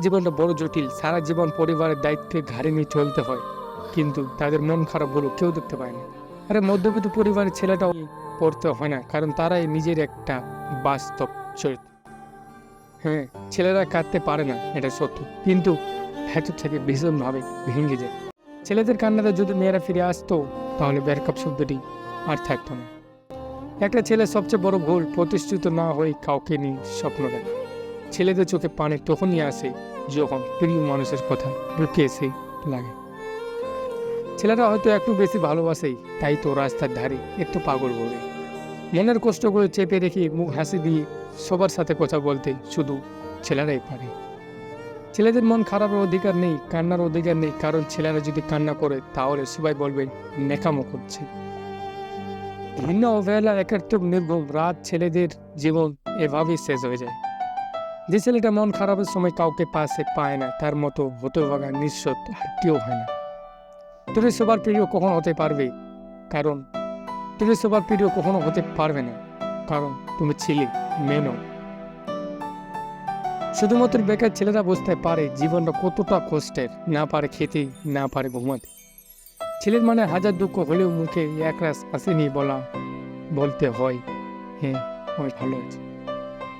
জীবনটা বড় জটিল। সারা জীবন পরিবারের দায়িত্বে ঘাড়ে নিয়ে চলতে হয়। কিন্তু তাদের মন খারাপ খারাপগুলো কেউ দেখতে পায় না। আরে মধ্যবিত্ত পরিবারের ছেলেটাও পড়তে হয় না, কারণ তারাই নিজের একটা বাস্তব চরিত্র। হ্যাঁ ছেলেরা কাঁদতে পারে না, এটা সত্য। কিন্তু ভেতর থেকে ভীষণভাবে ভেঙে যায়। ছেলেদের কান্নাতে যদি মেয়েরা ফিরে আসতো, তাহলে ব্যাকআপ শব্দটি আর থাকতো না। একটা ছেলে সবচেয়ে বড় ভুল প্রতিষ্ঠিত না হয়ে কাউকে নিয়ে স্বপ্ন দেখা। ছেলেদের চোখে পানি তখনই আসে যখন প্রিয় মানুষের কথা বুকে এসে লাগে। ছেলেরা হয়তো একটু বেশি ভালোবাসে, তাই তো রাস্তার ধারে একটু পাগল বলে। মনের কষ্টগুলো চেপে রেখে মুখ হাসি দিয়ে সবার সাথে কথা বলতে শুধু ছেলেরাই পারে। ছেলেদের মন খারাপের অধিকার নেই, কান্নার অধিকার নেই, কারণ ছেলেরা যদি কান্না করে, তাহলে সবাই বলবে নেকামো করছে। ভিন্ন অবহেলা, একাত্তর নির্ভম রাত ছেলেদের জীবন এভাবেই শেষ হয়ে যায়। যে ছেলেটা মন খারাপের সময় কাউকে পাশে পায় না, তার মতো হতভাগা নিঃস্বত আর কেউ হয় না। তুমি সবার প্রিয় কখন হতে পারবে? কারণ তুমি সবার প্রিয় কখনো হতে পারবে না। কারণ তুমি ছিলে মেনো শুধুমাত্র বেকার ছেলেরা বুঝতে পারে জীবনটা কতটা কষ্টের, না পারে খেতে, না পারে ঘুমাতে। ছেলের মানে হাজার দুঃখ হলেও মুখে একরাশ আসেনি বলা, বলতে হয় হ্যাঁ ভালো আছি।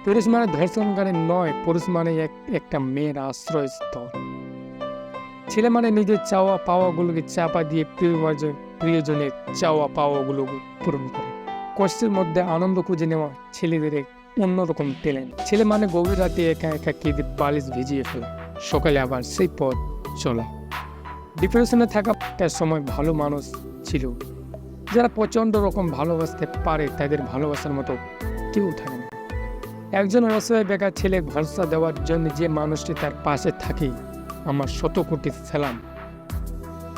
পুরুষ মানে ধর্ষণকারী নয় পুরুষ মানে এক, একটা মেয়ের আশ্রয়স্থল। ছেলে মানে নিজের চাওয়া পাওয়াগুলোকে চাপা দিয়ে প্রিয়জন, প্রিয়জনের চাওয়া পাওয়াগুলোকে পূরণ করে। কষ্টের মধ্যে আনন্দ খুঁজে নেওয়া ছেলেদের অন্যরকম ট্যালেন্ট ছেলে মানে গভীর রাতে একা একা কেঁদে বালিশ ভিজিয়ে ফেলা। সকালে আবার সেই পথ চলা। ডিপ্রেশনে থাকা একটা সময় ভালো মানুষ ছিল। যারা প্রচণ্ড রকম ভালোবাসতে পারে, তাদের ভালোবাসার মতো কেউ থাকে একজন অসহায় বেকার ছেলে ভরসা দেওয়ার জন্য যে মানুষটি তার পাশে থাকে, আমার শত কোটি সালাম।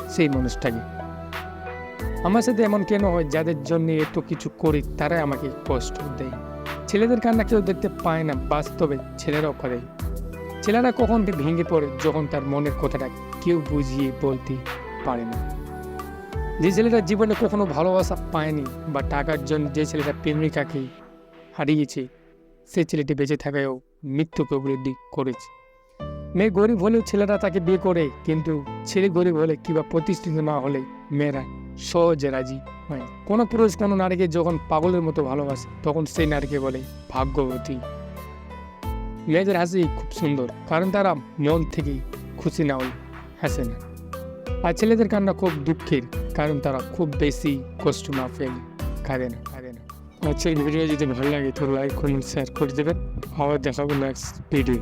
সেই মানুষটাকে আমার সাথে এমন কেন হয়? যাদের জন্য এত কিছু করি, তারাই আমাকে কষ্ট দেয়। ছেলেদের কান্না কেউ দেখতে পায় না, বাস্তবে ছেলেরাও করে। ছেলেরা কখন ভেঙে পড়ে, যখন তার মনের কথাটা কেউ বুঝিয়ে বলতে পারে না। যে ছেলেটা জীবনে কখনো ভালোবাসা পায়নি বা টাকার জন্য যে ছেলেটা প্রেমিকাকে হারিয়েছে সেই ছেলেটি বেঁচে থাকায়ও মৃত্যুকে উপলব্ধি করেছে। মেয়ে গরিব হলেও ছেলেরা তাকে বিয়ে করে, কিন্তু ছেলে গরিব হলে কিংবা প্রতিষ্ঠিত না হলে মেয়েরা সহজে রাজি হয় কোনো পুরুষ কোনো নারীকে যখন পাগলের মতো ভালোবাসে, তখন সেই নারীকে বলে ভাগ্যবতী। মেয়েদের হাসি খুব সুন্দর, কারণ তারা মন থেকে খুশি না হলে হাসে না। আর ছেলেদের কান্না খুব দুঃখের, কারণ তারা খুব বেশি কষ্ট না ফেলে কাঁদে না। না আচ্ছা ভিডিও যদি ভালো লাগে, তো লাইক করুন শেয়ার করে দেবেন। আবার দেখাবো নেক্সট ভিডিও